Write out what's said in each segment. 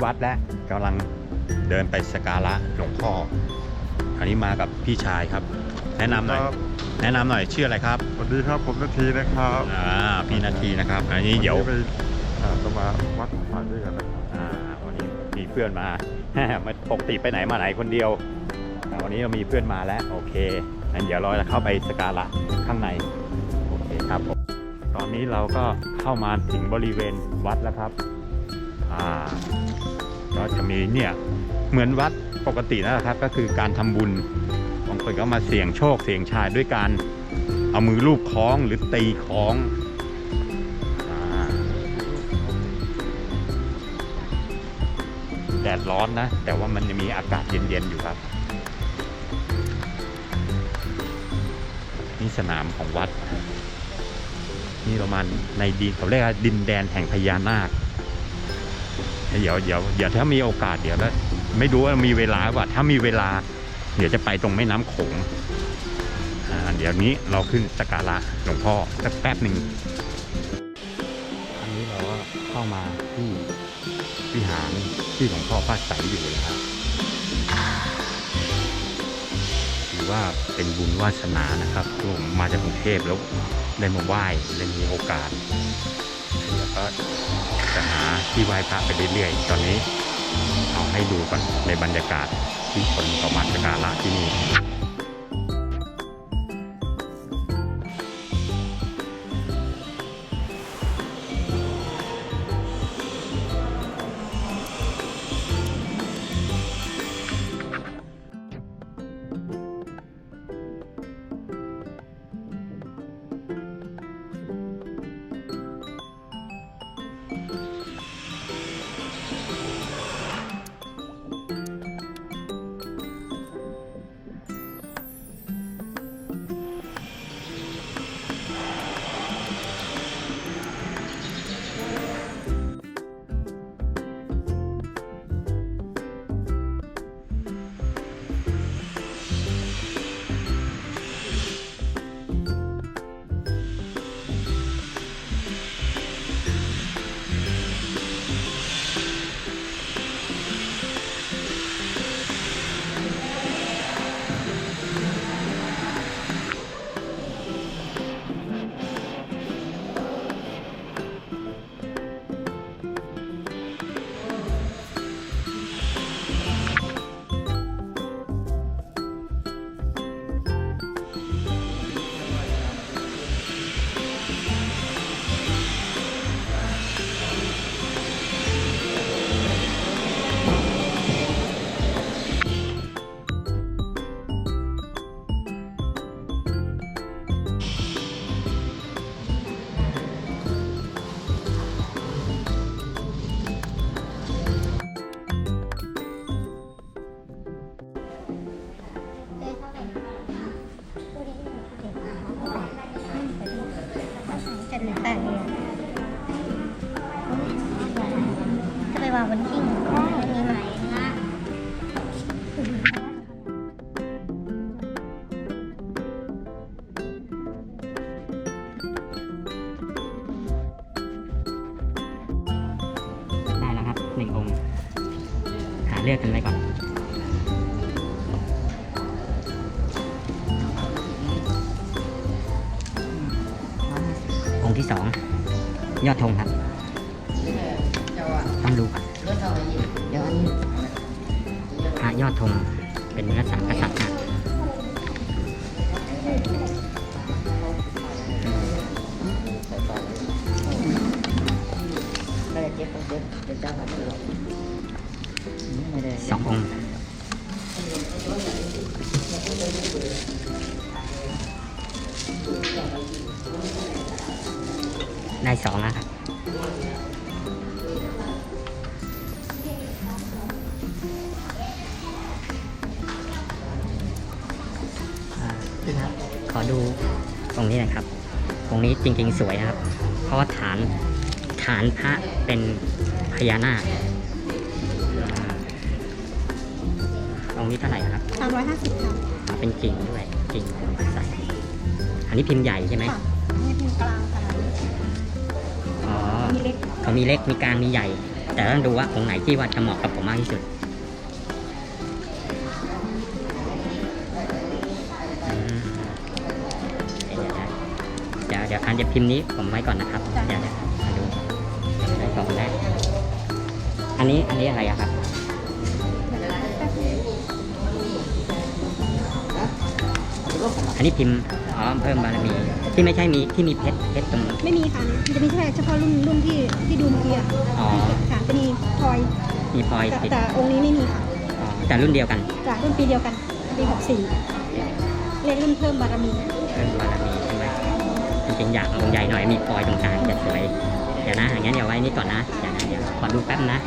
เราก็ถึงที่วัดแล้วกำลังเดินไปสกการะหลวงพ่ออันนี้มากับพี่ชายครับ แนะนำหน่อยครับ แนะนำหน่อยชื่ออะไรครับสวัสดีครับผมนาทีนะครับอ่าพี่นาทีนะครับ อันนี้เดี๋ยวไปอ่าจะมาวัดผ่านด้วยกันนะครับอ่าวันนี้มีเพื่อนมา ไม่ปกติไปไหนมาไหนคนเดียวอ่าวันนี้เรามีเพื่อนมาแล้วโอเคงั้นเดี๋ยวเราจะเข้าไปสกการะข้างในโอเคครับผมตอนนี้เราก็เข้ามาถึงบริเวณวัดแล้วครับ อ่าก็จะมีเนี่ยเหมือนวัดปกตินั่นแหละครับ ก็คือการทำบุญบางคนก็มาเสี่ยงโชคเสี่ยงชายด้วยการเอามือลูบคล้องหรือตีคล้องอแดดร้อนนะ แต่ว่ามันมีอากาศเย็นๆอยู่ครับ นี่สนามของวัด นี่ประมาณในดินเขาเรียกว่าดินแดนแห่งพญานาค เดี๋ยวเดี๋ยวเดี๋ยวถ้ามีโอกาสเดี๋ยวแล้วไม่รู้ว่ามีเวลาว่าถ้ามีเวลา เดี๋ยวจะไปตรงแม่น้ำโขงอ่าเดี๋ยวนี้เราขึ้นสักการะหลวงพ่อสักแป๊บหนึ่งอันนี้เราก็เข้ามาที่วิหารที่หลวงพ่อพระใสยอยู่นะครับถือว่าเป็นบุญวาสนานะครับที่ผมมาจากกรุงเทพแล้วได้มาไหว้ได้มีโอกาสแล้วก็ ที่ไหว้พระไปเรื่อยๆ ตอนนี้เอาให้ดูก่อนในบรรยากาศที่คนเข้ามาสักการะที่นี่ หรือแปดเนี่ยจะไปวางบนหิ้ง องค์ที่สองยอดธงครับต้องดูก่อนพระยอดธงเป็นเนื้อสังกษัตริย์นะสององค์ ได้สองแล้วครับอ่าพี่ครับขอดูตรงนี้หนะครับ ตรงนี้จริง ๆ สวยนะครับ เพราะว่าฐานฐานพระเป็นพญานาคอ่าตรงนี้เท่าไหร่ครับสามร้อยห้าสิบค่ะอ่าเป็นกิ่งด้วยกิ่งใส่อันนี้พิมพ์ใหญ่ใช่ไหมค่ะอันนี้เป็น กลางขนาดนี้อ๋อมีเล็กเขาเขามีเล็กมีกลางมีใหญ่ แต่ต้องดูว่าองค์ไหนที่ว่าจะเหมาะกับผมมากที่สุดอืมเดี๋ยวเดี๋ยวเดี๋ยวอันจะพิมพ์นี้ผมไว้ก่อนนะครับจ้ะเดี๋ยวเดี๋ยวมาดูเดี๋ยวสองคนแรกอันนี้อันนี้อะไรอะครับอันนี้พิมพ์ อ๋อเพิ่มบารมีที่ไม่ใช่มีที่มีเพชรเพชรตรงไม่มีค่ะมันจะมีแค่เฉพาะรุ่นรุ่นที่ที่ดูเมื่อกี้อะอ๋อ ค่ะจะมีพลอยมีพลอยแต่ติดแต่องค์นี้ไม่มีค่ะอ๋อแต่รุ่นเดียวกันจากรุ่นปีเดียวกันปีหกสี่เรียกรุ่นเพิ่มบารมีเพิ่มบารมีใช่ไหมจริงๆอยากเอาองค์ใหญ่หน่อยมีพลอยตรงกลางจะสวยเดี๋ยวนะอย่างนั้นเดี๋ยวไว้นี่ก่อนนะเดี๋ยวนะเดี๋ยวขอดูแป๊บนะ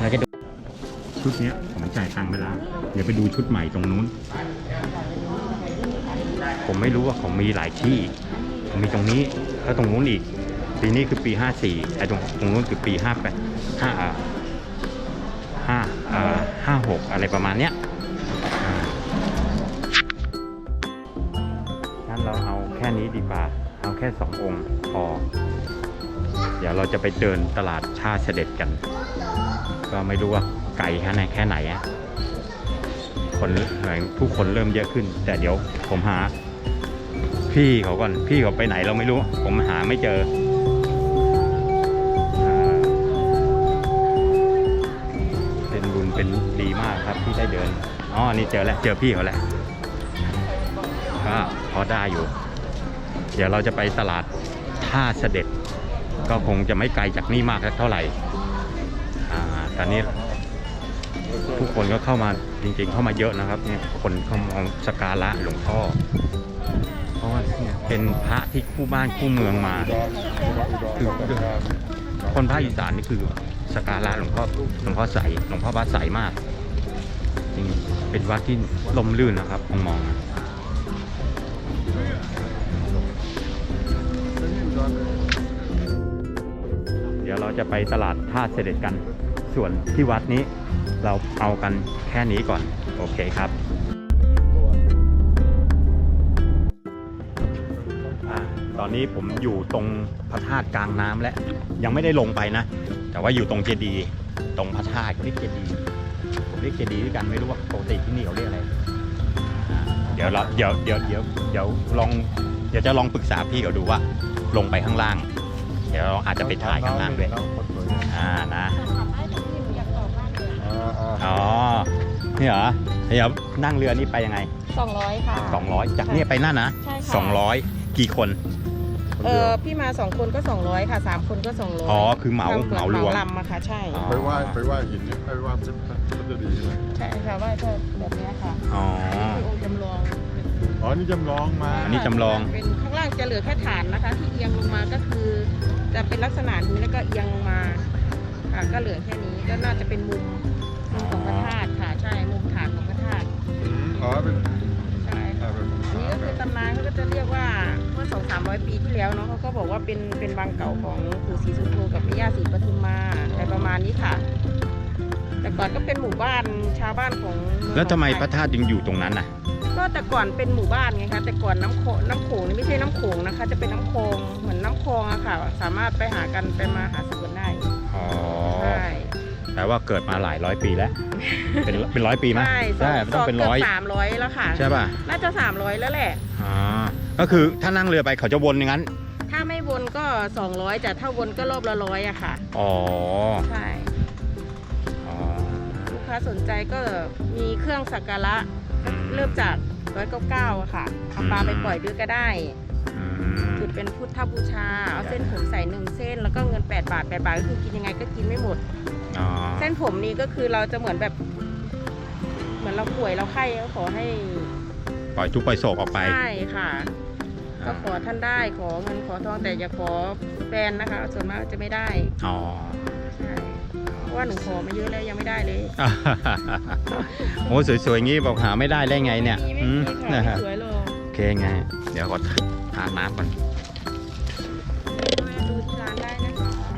เราจะดูชุดเนี้ยผมจ่ายตังค์ไปแล้ว เดี๋ยวไปดูชุดใหม่ตรงนู้น ผมไม่รู้ว่าเขามีหลายที่ผมมีตรงนี้แล้วตรงนู้นอีก ปีนี้คือปี 54ไอ้ตรงตรงนู้นคือปี 58 5 5 56 อะไรประมาณเนี้ยงั้นเราเอาแค่นี้ดีกว่า เอาแค่สององค์พอ เดี๋ยวเราจะไปเดินตลาดชาเสด็จกัน ก็ไม่รู้ว่าไกลแค่ไหนแค่ไหนอะคนเหมือนผู้คนเริ่มเยอะขึ้น แต่เดี๋ยวผมหา พี่เขาก่อน พี่เขาไปไหนเราไม่รู้ ผมหาไม่เจอเป็นบุญเป็นดีมากครับที่ได้เดินอ๋อนี่เจอแล้วเจอพี่เขาแล้วก็พอได้อยู่ เดี๋ยวเราจะไปตลาดท่าเสด็จ ก็คงจะไม่ไกลจากนี่มากเท่าไหร่อ่าตอนนี้ผู้คนก็เข้ามาจริงๆ เข้ามาเยอะนะครับเนี่ยคนเขามองสการะหลวงพ่อ ราะว่าเป็นพระที่คู่บ้านคู่เมืองมาคือคนภาคอีสานนี่คือสการะหลวงพ่อหลวงพ่อใสหลวงพ่อพระใสมากจริงเป็นวัดที่ลมลื่นนะครับมองมองเดี๋ยวเราจะไปตลาดท่าเสด็จกัน ส่วนที่วัดนี้เราเอากันแค่นี้ก่อน โอเคครับ นนี้ผมอยู่ตรงพระธาตุกลางน้ำแล้วยังไม่ได้ลงไปนะ แต่ว่าอยู่ตรงเจดีย์ตรงพระธาตุเขาเรียกเจดีย์ผมเรียกเจดีย์ด้วยกันไม่รู้ว่าปกติที่นี่เขาเรียกอะไรอ่าเดี๋ยวเราเดี๋ยวเดี๋ยวเดี๋ยวเดี๋ยวลองเดี๋ยวจะลองปรึกษาพี่เขาดูว่า ลงไปข้างล่าง เดี๋ยวเราอาจจะไปถ่ายข้างล่างด้วยอ่านะอ๋อนี่เหรอเดี๋ยวนั่งเรือนี่ไปยังไงสองร้อยค่ะ 200 จากเนี่ยไปนั่นนะ ใช่ค่ะ200 กี่คน เออพี่มาสองคนก็สองร้อยค่ะสามคนก็สองร้อยอ๋อคือเหมาเหมารวม ลำอะค่ะใช่อ๋อ ไปไหว้ไปไหว้หินไปไหว้เพชรเพชรดีนะใช่ค่ะว่าถ้าแบบเนี้ยค่ะอ๋อ คือองค์จำลองอ๋อนี่จำลองมาอันนี้จำลอง เป็นข้างล่างจะเหลือแค่ฐานนะคะ ที่เอียงลงมาก็คือ จะเป็นลักษณะนี้แล้วก็เอียงลงมาค่ะก็เหลือแค่นี้ก็น่าจะเป็นมุมมุมของพระธาตุค่ะใช่มุมฐานของพระธาตุ อืมอ๋อเป็น คือตำนานเขาก็จะเรียกว่าเมื่อสองสามร้อยปีที่แล้วเนาะเขาก็บอกว่าเป็นเป็นวังเก่าของปู่ศรีสุโธกับแม่ย่าศรีปทุมมาอะไรประมาณนี้ค่ะ แต่ก่อนก็เป็นหมู่บ้านชาวบ้านของเองแล้วทำไมหนองพระธาตุยังอยู่ตรงนั้นน่ะ ก็แต่ก่อนเป็นหมู่บ้านไงคะแต่ก่อนน้ำโขงน้ำโขงนี่ไม่ใช่น้ำโขงนะคะ จะเป็นน้ำคลองเหมือนน้ำคลองอะค่ะ สามารถไปหากันไปมาหาสู่กันได้อ๋อ ใช่ แปลว่าเกิดมาหลายร้อยปีแล้ว เป็นเป็นร้อยปีไหมใช่สองต้องเป็นร้อยสามร้อยแล้วค่ะ ใช่ป่ะ น่าจะสามร้อยแล้วแหละอ๋อก็คือถ้านั่งเรือไปเขาจะวนอย่างนั้น ถ้าไม่วนก็200แต่ถ้าวนก็รอบละร้อยอะค่ะ อ๋อ ใช่อ๋อลูกค้าสนใจก็มีเครื่องสักการะอืมเริ่มจากร้อยเก้าเก้าอะค่ะเอาปลาไปปล่อยด้วยก็ได้ อืมจุด เป็นพุทธบูชา เอาเส้นผมใส่หนึ่งเส้น แล้วก็เงิน 8 บาท 8 บาทก็คือกินยังไงก็กินไม่หมด อ๋อ เส้นผมนี้ก็คือเราจะเหมือนแบบ เหมือนเราป่วยเราไข้ก็ขอให้ปล่อยทุกข์ปล่อยโศกออกไป ใช่ค่ะ ก็ขอท่านได้ขอเงินขอทองแต่อย่าขอแฟนนะคะส่วนมากจะไม่ได้อ๋อใช่เพราะว่าหนูขอมาเยอะแล้วยังไม่ได้เลยโอ้สวยๆงี้บอกหาไม่ได้ได้ไงเนี่ยไม่มีอืมไม่มีนะค่ะฮะไม่สวยหรอกโอเคไง เดี๋ยวขอทานน้ำก่อน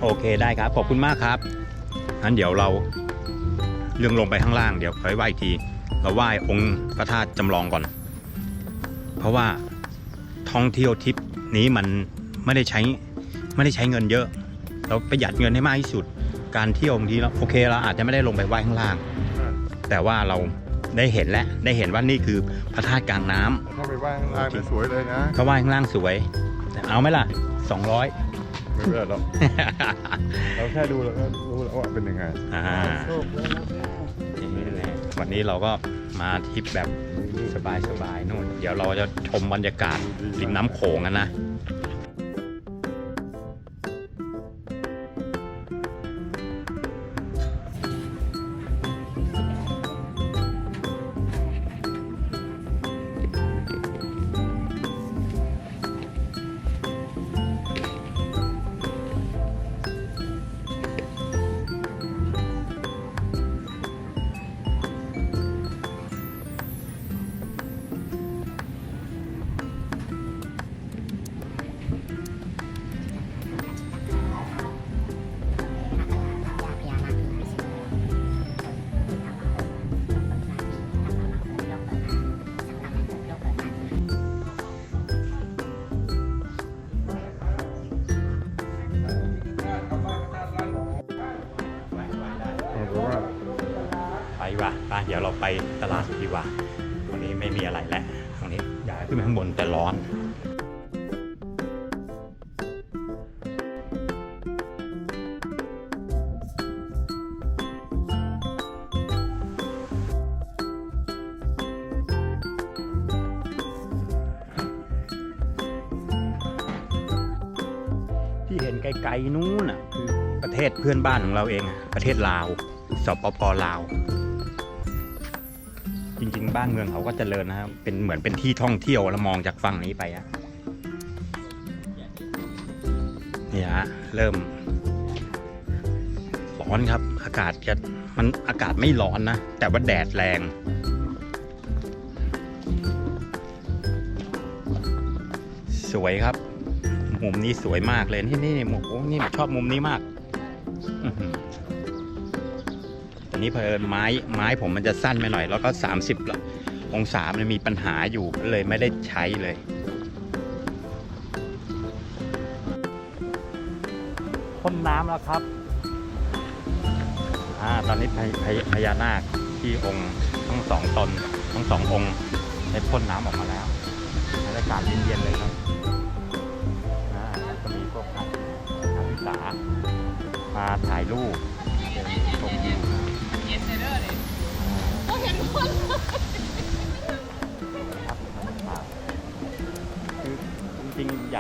โอเคได้ครับ ขอบคุณมากครับงั้นเดี๋ยวเราเรื่องลงไปข้างล่างเดี๋ยวค่อยไหว้อีกที เราไหว้องค์พระธาตุจำลองก่อน เพราะว่าท่องเที่ยวทริปนี้มันไม่ได้ใช้ไม่ได้ใช้เงินเยอะ เราประหยัดเงินให้มากที่สุด การเที่ยวบางทีเราโอเคเราอาจจะไม่ได้ลงไปว่ายข้างล่าง แต่ว่าเราได้เห็นแล้วได้เห็นว่านี่คือพระธาตุกลางน้ำถ้าไปว่ายข้างล่างเนี่ยสวยเลยนะก็ว่ายข้างล่างสวย เอาไหมล่ะ 200 ไม่เป็นไรหรอกเราแค่ดูแล้วก็รู้แล้วว่าเป็นยังไงอ่านี่แหละวันนี้เราก็มาทริปแบบสบายๆนู่น เดี๋ยวเราจะชมบรรยากาศริมน้ำโขงกันนะ ขึ้นไปข้างบนแต่ร้อนที่เห็นไกลๆนู้นน่ะคือประเทศเพื่อนบ้านของเราเอง ประเทศลาวสปปลาว บ้านเมืองเขาก็เจริญนะครับ เป็นเหมือนเป็นที่ท่องเที่ยวแล้วมองจากฝั่งนี้ไปอะเนี่ยฮะเริ่ม ร้อนครับ อากาศจะมันอากาศไม่ร้อนนะ แต่ว่าแดดแรงสวยครับ มุมนี้สวยมากเลย นี่นี่โอ้โหนี่ชอบมุมนี้มาก อื แต่นี้เพลินไม้ไม้ผมมันจะสั้นไปหน่อย แล้วก็ 30ละองศามันมีปัญหาอยู่ก็เลยไม่ได้ใช้เลยพ่นน้ำแล้วครับอ่าตอนนี้พญพญพญานาคที่องค์ทั้งสองตนทั้งสององค์ได้พ่นน้ำออกมาแล้วบรรยากาศเย็นๆเลยครับอ่าก็มีพวกนักนักศึกษามาถ่ายรูป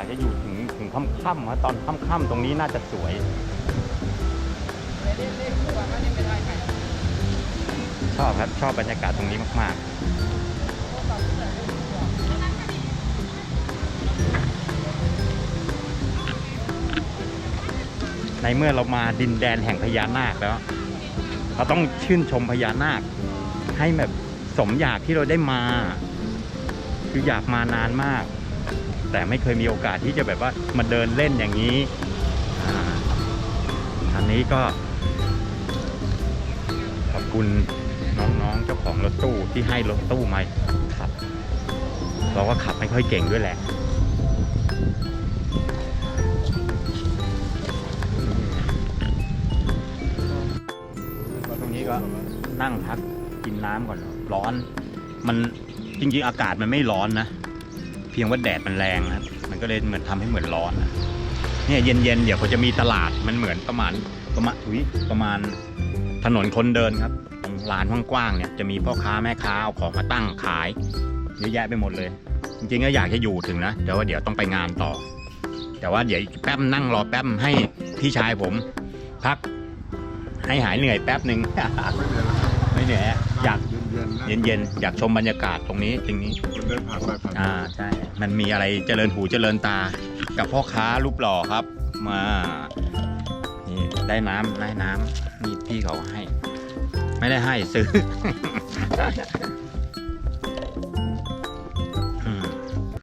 จะอยู่ถึงถึงค่ำๆนะตอนค่ำๆตรงนี้น่าจะสวย ชอบครับชอบบรรยากาศตรงนี้มาก ๆในเมื่อเรามาดินแดนแห่งพญานาคแล้ว เราต้องชื่นชมพญานาค ให้แบบสมอยากที่เราได้มา คืออยากมานานมาก แต่ไม่เคยมีโอกาสที่จะแบบว่ามาเดินเล่นอย่างนี้อันนี้ก็ ขอบคุณน้องๆเจ้าของรถตู้ที่ให้รถตู้มาขับ เราก็ขับไม่ค่อยเก่งด้วยแหละตรงนี้ก็นั่งพักกินน้ำก่อนร้อน มันจริงๆอากาศมันไม่ร้อนนะ พียงว่าแดดมันแรงนะมันก็เลยเหมือนทำให้เหมือนร้อนนะเนี่ยเย็นๆเดี๋ยวเขาจะมีตลาดมันเหมือนประมาณประมาณอุยประมาณถนนคนเดินครับรงลานกว้างๆเนี่ยจะมีพ่อค้าแม่ค้าเอาของมาตั้งขายเยอะแยะไปหมดเลย จริงๆก็อยากจะอยู่ถึงนะแต่ว่าเดี๋ยวต้องไปงานต่อ แต่ว่าเดี๋ยวแป๊บนั่งรอแป๊บให้พี่ชายผม พักให้หายเหนื่อยแป๊บหนึ่งไม่เหนื่อยอยอะอยาก เย็นๆนะเย็นๆอยากชมบรรยากาศตรงนี้ตรงนี้คนเดินผ่านไปผ่านอ่ามาใช่ มันมีอะไรเจริญหูเจริญตา กับพ่อค้ารูปหล่อครับ มา นี่ได้น้ำได้น้ำนี่พี่เขาให้ ไม่ได้ให้ซื้อ